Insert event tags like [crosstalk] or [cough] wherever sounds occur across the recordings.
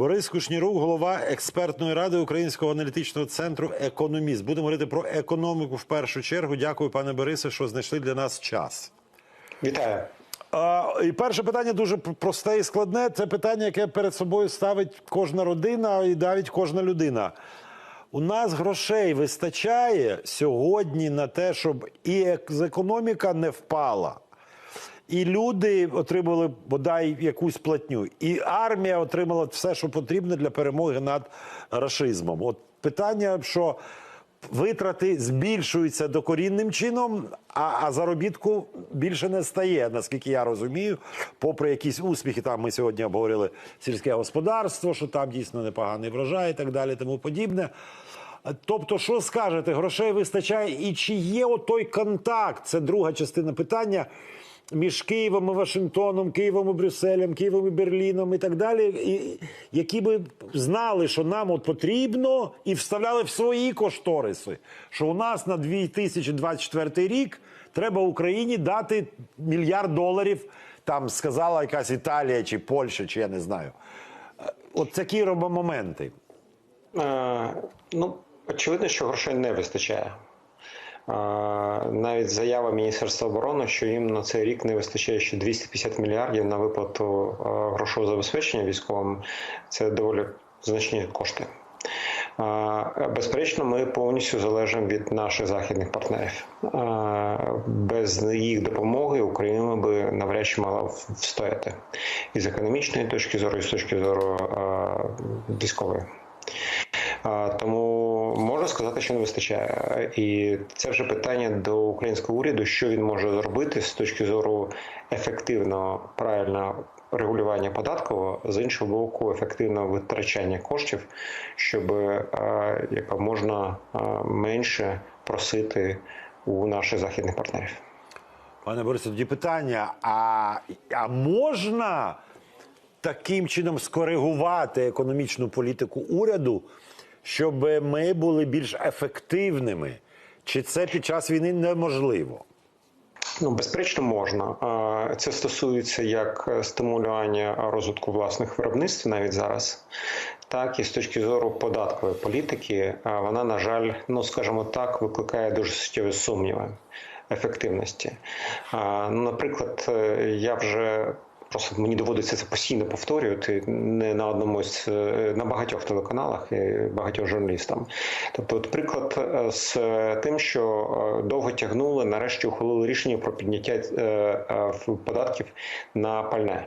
Борис Кушнірук, голова експертної ради Українського аналітичного центру Економіст. Будемо говорити про економіку в першу чергу. Дякую, пане Борисе, що знайшли для нас час. Вітаю. А, і перше питання дуже просте і складне. Це питання, яке перед собою ставить кожна родина і навіть кожна людина. У нас грошей вистачає сьогодні на те, щоб і ек- економіка не впала, і люди отримали бодай якусь платню, і армія отримала все, що потрібно для перемоги над рашизмом. От питання, що витрати збільшуються докорінним чином, а, а заробітку більше не стає, наскільки я розумію, попри якісь успіхи. Там ми сьогодні обговорили сільське господарство, що там дійсно непоганий врожай і так далі, тому подібне. Тобто, що скажете, грошей вистачає, і чи є отой контакт? Це друга частина питання між Києвом і Вашингтоном, Києвом і Брюсселем, Києвом і Берліном і так далі, і, які би знали, що нам от потрібно, і вставляли в свої кошториси, що у нас на 2024 рік треба Україні дати мільярд доларів. Там сказала якась Італія чи Польща, чи я не знаю. От такі робимо. Е, ну, очевидно, що грошей не вистачає. Навіть заява Міністерства оборони, що їм на цей рік не вистачає ще 250 мільярдів на виплату грошового забезпечення військовим, це доволі значні кошти. Безперечно, ми повністю залежимо від наших західних партнерів. Без їх допомоги Україна би навряд чи мала встояти і з економічної точки зору, і з точки зору військової. Тому можна сказати, що не вистачає, і це вже питання до українського уряду, що він може зробити з точки зору ефективного правильного регулювання податкового, з іншого боку, ефективного витрачання коштів, щоб е, яка можна е, менше просити у наших західних партнерів. Пане Борисе, тоді питання: а, а можна таким чином скоригувати економічну політику уряду, щоб ми були більш ефективними? Чи це під час війни неможливо? Ну, безперечно, можна. Це стосується як стимулювання розвитку власних виробництв навіть зараз, так і з точки зору податкової політики. Вона, на жаль, ну скажімо так, викликає дуже суттєві сумніви ефективності. Наприклад, е, я вже. Просто мені доводиться це постійно повторювати не на одному з е, на багатьох телеканалах і багатьох журналістам. Тобто, от приклад е, з тим, що е, довго тягнули, нарешті ухвалили рішення про підняття е, е, податків на пальне.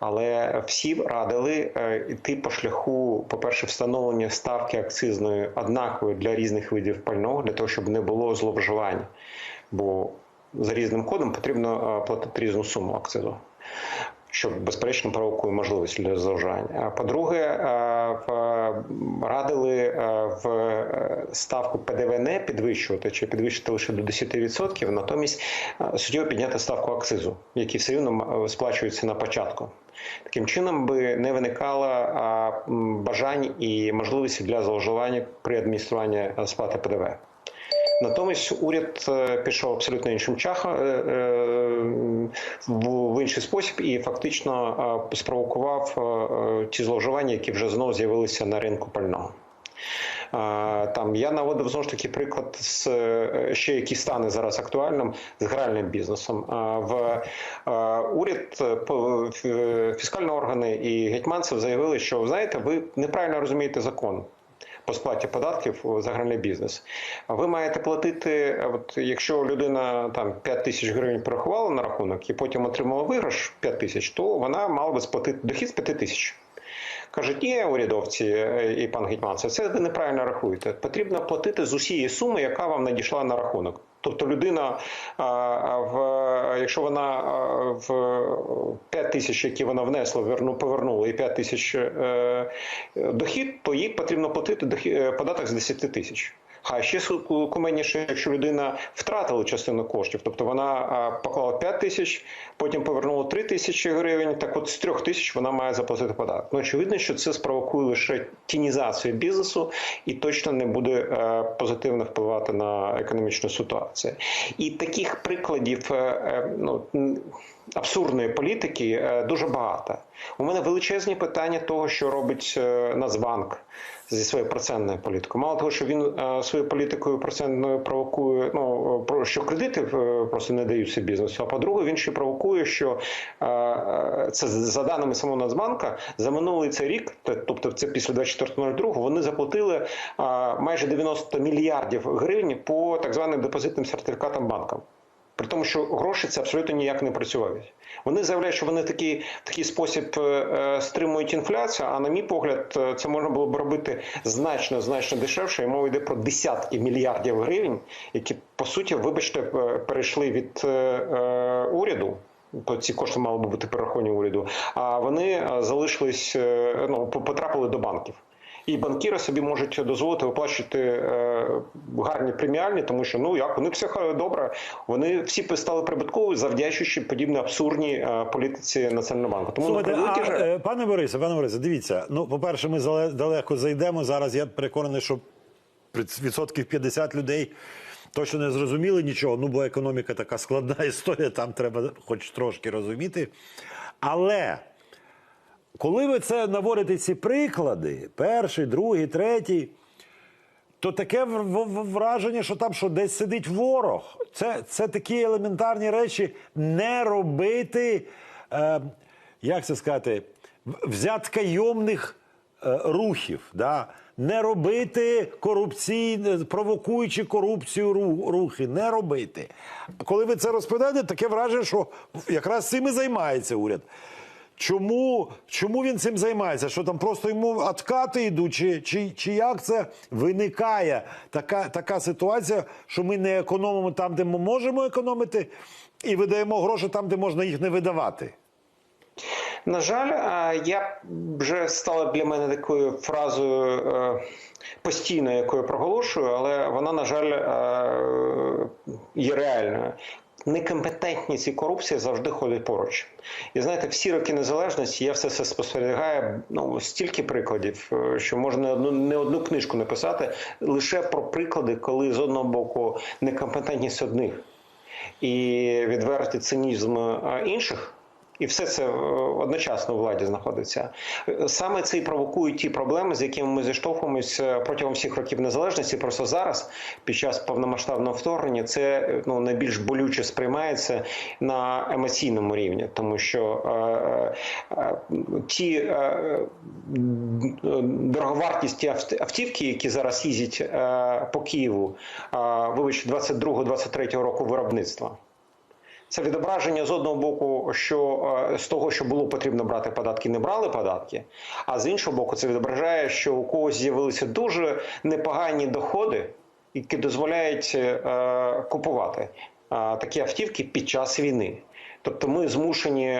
Але всі радили е, йти по шляху, по-перше, встановлення ставки акцизної однакової для різних видів пального, для того, щоб не було зловживань. Бо за різним кодом потрібно е, платити різну суму акцизу. Що безперечно провокує можливість для зловживань. А По-друге, е, радили е, в е, ставку ПДВ не підвищувати чи підвищити лише до 10%, натомість суттєво підняти ставку акцизу, який все рівно сплачується на початку. Таким чином би не виникало бажань і можливості для зловживання при адмініструванні сплати ПДВ. Натомість уряд е, пішов абсолютно іншим чахом е, е, в інший спосіб і фактично спровокував ті зловживання, які вже знову з'явилися на ринку пального. Там я наводив знову ж таки приклад з ще який стане зараз актуальним з гральним бізнесом. В уряд фіскальні органи і гетьманцев заявили, що знаєте, ви неправильно розумієте закон. По сплаті податків загальний бізнес. Ви маєте платити, от якщо людина там 5 тисяч гривень порахувала на рахунок і потім отримала виграш 5 тисяч, то вона мала би сплатити дохід з 5 тисяч. Кажуть, ні, урядовці е, і пан Гетьманцев, це ви неправильно рахуєте. Потрібно платити з усієї суми, яка вам надійшла на рахунок. Тобто людина, якщо вона в 5 тисяч, які вона внесла, верну, повернула, і 5 тисяч е, дохід, то їй потрібно платити е, податок з 10 тисяч. А ще куменніше, якщо людина втратила частину коштів, тобто вона поклала 5 тисяч, потім повернула 3 тисячі гривень, так от з 3 тисяч вона має заплатити податок. Ну, очевидно, що це спровокує лише тінізацію бізнесу і точно не буде е, позитивно впливати на економічну ситуацію. І таких прикладів, е, е, ну, абсурдної політики е, дуже багато. У мене величезні питання того, що робить е, Нацбанк зі своєю процентною політикою. Мало того, що він е, своєю політикою процентною провокує, ну про що кредити просто не даються бізнесу. А по-друге, він ще провокує, що це за даними самого Нацбанка за минулий цей рік, тобто це після 24.02, вони заплатили майже 90 мільярдів гривень по так званим депозитним сертифікатам банкам. При тому, що гроші це абсолютно ніяк не працюють. Вони заявляють, що вони такі, в такий спосіб е, е, стримують інфляцію. А на мій погляд, е, це можна було б робити значно значно дешевше. І мова йде про десятки мільярдів гривень, які по суті, вибачте, перейшли від уряду. Ці кошти мали би бути перераховані уряду. А вони залишились, ну потрапили до банків. І банкіри собі можуть дозволити виплачувати е, гарні преміальні, тому що ну як у них все добре. Вони всі стали прибуткові, завдячуючи подібній абсурдній е, політиці національного банку. Тому Слухайте, превеликий а, жаль, е, пане Борисе, пане Борисе, дивіться. Ну, по-перше, ми зале- далеко зайдемо. Зараз я переконаний, що відсотків 50 людей точно не зрозуміли нічого. Ну, бо економіка така складна [laughs] історія, там треба хоч трошки розуміти. Але коли ви це наводите ці приклади, перший, другий, третій, то таке враження, що там що десь сидить ворог. Це, це такі елементарні речі не робити, е, як це сказати, взяткайомних е, рухів. Да? Не робити корупційні, провокуючи корупцію рухи, не робити. Коли ви це розповідаєте, таке враження, що якраз цим і займається уряд. Чому, чому він цим займається? Що там просто йому откати йдуть, чи, чи, чи як це виникає така, така ситуація, що ми не економимо там, де ми можемо економити, і видаємо гроші там, де можна їх не видавати? на жаль, я вже стала для мене такою фразою е, постійно, яку я проголошую, але вона, на жаль, е, є реальною. Некомпетентність і корупція завжди ходять поруч. І знаєте, всі роки незалежності я все це спостерігаю. Ну стільки прикладів, е, що можна одну не одну книжку написати лише про приклади, коли з одного боку некомпетентність одних і відвертий цинізм е, інших. І все це е, одночасно у владі знаходиться. Е, Саме це і провокують ті проблеми, з якими ми зіштовхуємося протягом всіх років незалежності. Просто зараз, під час повномасштабного вторгнення, це е, ну найбільш болюче сприймається на емоційному рівні, тому що е, е, ті е, дороговартісті авт- автівки, які зараз їздять е, по Києву, е, вибачте, 22-23 року виробництва. Це відображення з одного боку, що е, з того, що було потрібно брати податки, не брали податки. А з іншого боку, це відображає, що у когось з'явилися дуже непогані доходи, які дозволяють е, купувати е, такі автівки під час війни. Тобто ми змушені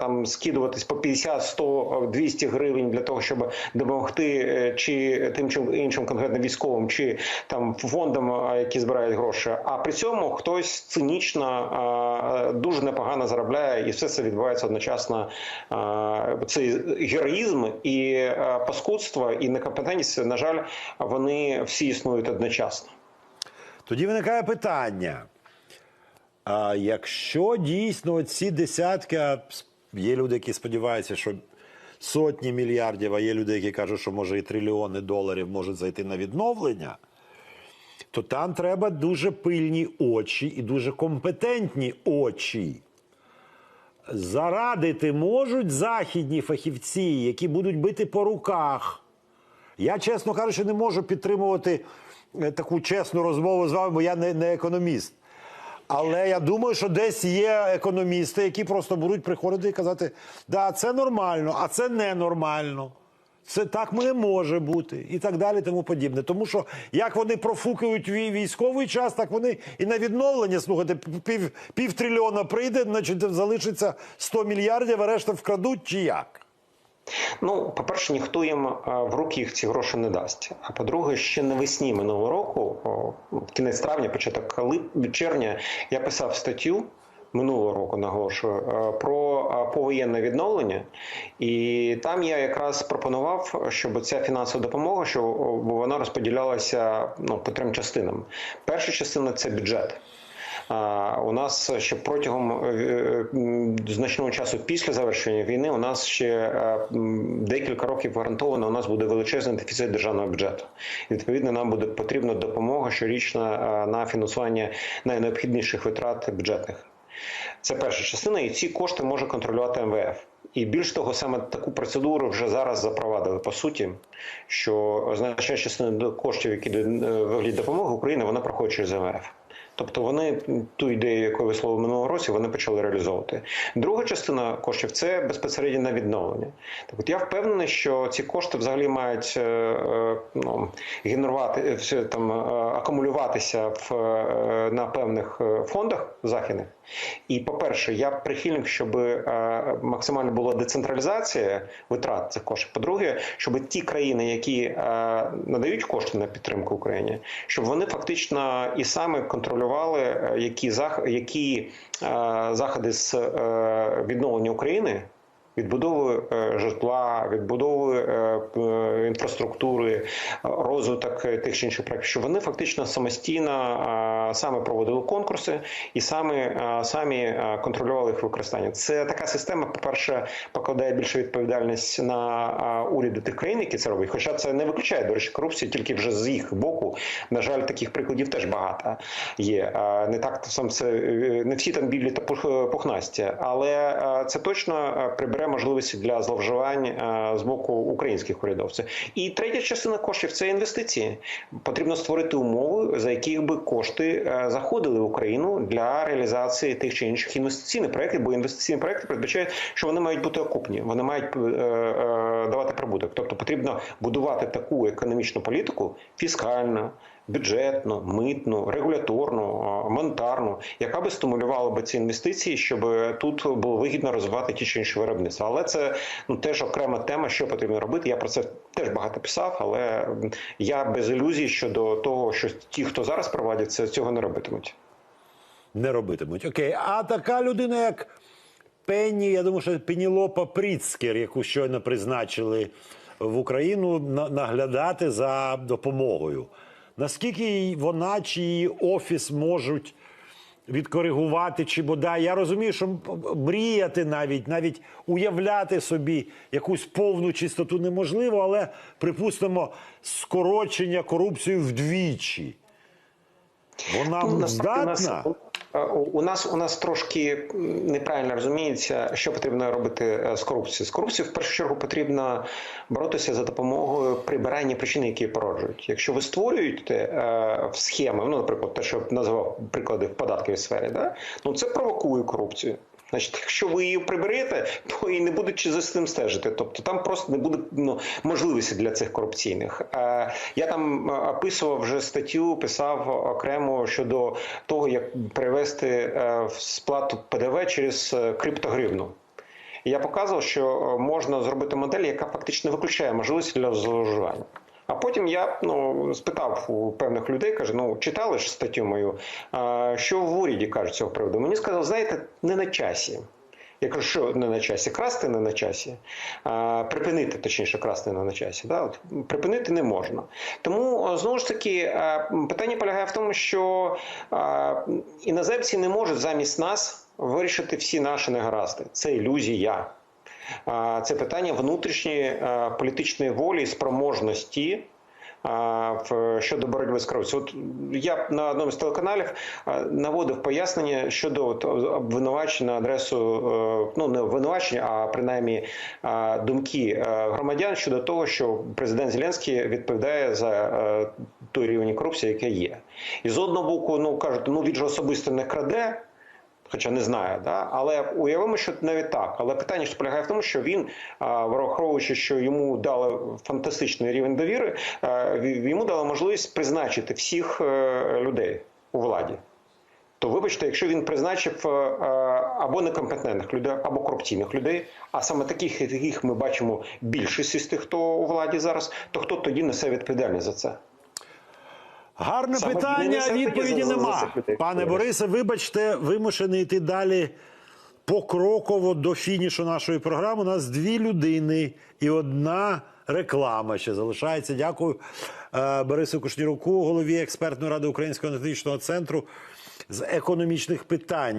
там скидуватись по 50, 100, 200 гривень для того, щоб допомогти е, чи тим чи іншим конкретно військовим, чи там фондам, які збирають гроші. А при цьому хтось цинічно дуже непогано заробляє, і все це відбувається одночасно. Цей героїзм і паскудство, і некомпетентність, на жаль, вони всі існують одночасно. Тоді виникає питання. А якщо дійсно ці десятки, є люди, які сподіваються, що сотні мільярдів, а є люди, які кажуть, що може і трильйони доларів можуть зайти на відновлення, то там треба дуже пильні очі і дуже компетентні очі. Зарадити можуть західні фахівці, які будуть бити по руках. Я, чесно кажучи, не можу підтримувати е, таку чесну розмову з вами, бо я не, не економіст. Але я думаю, що десь є економісти, які просто будуть приходити і казати, да, це нормально, а це ненормально. Це так не може бути і так далі, тому подібне. Тому що як вони профукають вій- військовий час, так вони і на відновлення, слухайте, пів, пів трильйона прийде, значить залишиться 100 мільярдів, а решта вкрадуть чи як? Ну, по-перше, ніхто їм е, в руки їх ці гроші не дасть. А по-друге, ще навесні минулого року, кінець травня, початок червня, я писав статтю. Минулого року наголошую е, про е, повоєнне відновлення, і там я якраз пропонував, щоб ця фінансова допомога, що вона розподілялася ну по трьом частинам. Перша частина це бюджет. У нас ще протягом е, значного часу після завершення війни у нас ще е, декілька років гарантовано у нас буде величезний дефіцит державного бюджету. І, відповідно, нам буде потрібна допомога щорічна е, на фінансування найнеобхідніших витрат бюджетних. Це перша частина, і ці кошти може контролювати МВФ. І більш того, саме таку процедуру вже зараз запровадили по суті, що значна частина коштів, які е, вигляді допомоги України, вона проходить через МВФ. Тобто вони ту ідею, яку висловив минулого році, вони почали реалізовувати. Друга частина коштів це безпосередньо на відновлення. Так от я впевнений, що ці кошти взагалі мають е, е, ну, генерувати е, там акумулюватися в на певних фондах західних. І по-перше, я прихильник, щоб е, максимально була децентралізація витрат цих коштів. По-друге, щоб ті країни, які е, надають кошти на підтримку Україні, щоб вони фактично і саме контролювали, е, які зах... які заходи з відновлення України. Відбудови е, житла, відбудови е, інфраструктури, е, розвиток тих чи інших проєктів, що вони фактично самостійно саме проводили конкурси і саме самі контролювали їх використання. Це така система, по-перше, покладає більше відповідальність на уряди тих країн, які це роблять. Хоча це не виключає до речі, корупції, тільки вже з їх боку. На жаль, таких прикладів теж багато є. Не так сам це не всі там білі та пух- пухнасті, але це точно е, можливості для зловживань е, з боку українських урядовців. І третя частина коштів це інвестиції. Потрібно створити умови, за яких би кошти е, заходили в Україну для реалізації тих чи інших інвестиційних проєктів, бо інвестиційні проєкти передбачають, що вони мають бути окупні, вони мають е, давати прибуток. Тобто потрібно будувати таку економічну політику фіскальну. Бюджетну, митну, регуляторну, а, монетарну, яка би стимулювала би ці інвестиції, щоб тут було вигідно розвивати ті чи інші виробництва. Але це ну теж окрема тема, що потрібно робити. Я про це теж багато писав, але я без ілюзій щодо того, що ті, хто зараз проводять, це цього не робитимуть. Не робитимуть. Окей. А така людина, як Пенні, я думаю, що Пенілопа Пріцкер, яку щойно призначили в Україну, на- наглядати за допомогою. Наскільки вона чи її офіс можуть відкоригувати, чи бодай. Я розумію, що мріяти навіть, навіть уявляти собі якусь повну чистоту неможливо, але припустимо скорочення корупції вдвічі. Вона Ну, здатна. Е, У нас у нас трошки неправильно розуміється, що потрібно робити е, з корупцією. З корупцією в першу чергу потрібно боротися за допомогою прибирання причин, які породжують. Якщо ви створюєте е, в схеми, ну наприклад, те, що назвав приклади в податковій сфері, да? ну це провокує корупцію. Значить, якщо ви її приберете, то і не будуть за цим стежити. Тобто там просто не буде ну, можливості для цих корупційних. Е, я там е, описував вже статтю, писав окремо щодо того, як перевести е, в сплату ПДВ через е, криптогривну. Я показував, що можна зробити модель, яка фактично виключає можливості для зловживання. А потім я ну, спитав у певних людей, каже, ну читали ж статтю мою, що в уряді кажуть цього приводу. Мені сказали, знаєте, не на часі. Я кажу, що не на часі, красти не на часі, а, припинити, точніше, красти не на часі. Да? От, припинити не можна. Тому знову ж таки питання полягає в тому, що а, іноземці не можуть замість нас вирішити всі наші негаразди. Це ілюзія. Це питання внутрішньої е, політичної волі і спроможності. Щодо боротьби з корупцією. От я на одному з телеканалів наводив пояснення щодо от, обвинувачень на адресу, е, ну не обвинувачення, а принаймні думки е, громадян щодо того, що президент Зеленський відповідає за е, той рівень корупції, який є. І з одного боку, ну кажуть, ну він же особисто не краде. Хоча не знаю, да? але уявимо, що навіть так. Але питання ж полягає в тому, що він, враховуючи, що йому дали фантастичний рівень довіри, йому дали можливість призначити всіх е, людей у владі. То вибачте, якщо він призначив е, е, або некомпетентних людей, або корупційних людей, а саме таких, яких ми бачимо більшість із тих, хто у владі зараз, то хто тоді несе відповідальність за це? Гарне Саме питання, відповіді нема. Пане Борисе, вибачте, вимушений йти далі покроково до фінішу нашої програми. У нас дві людини і одна реклама ще залишається. Дякую е, Борису Кушніруку, голові експертної ради Українського аналітичного центру. з економічних питань.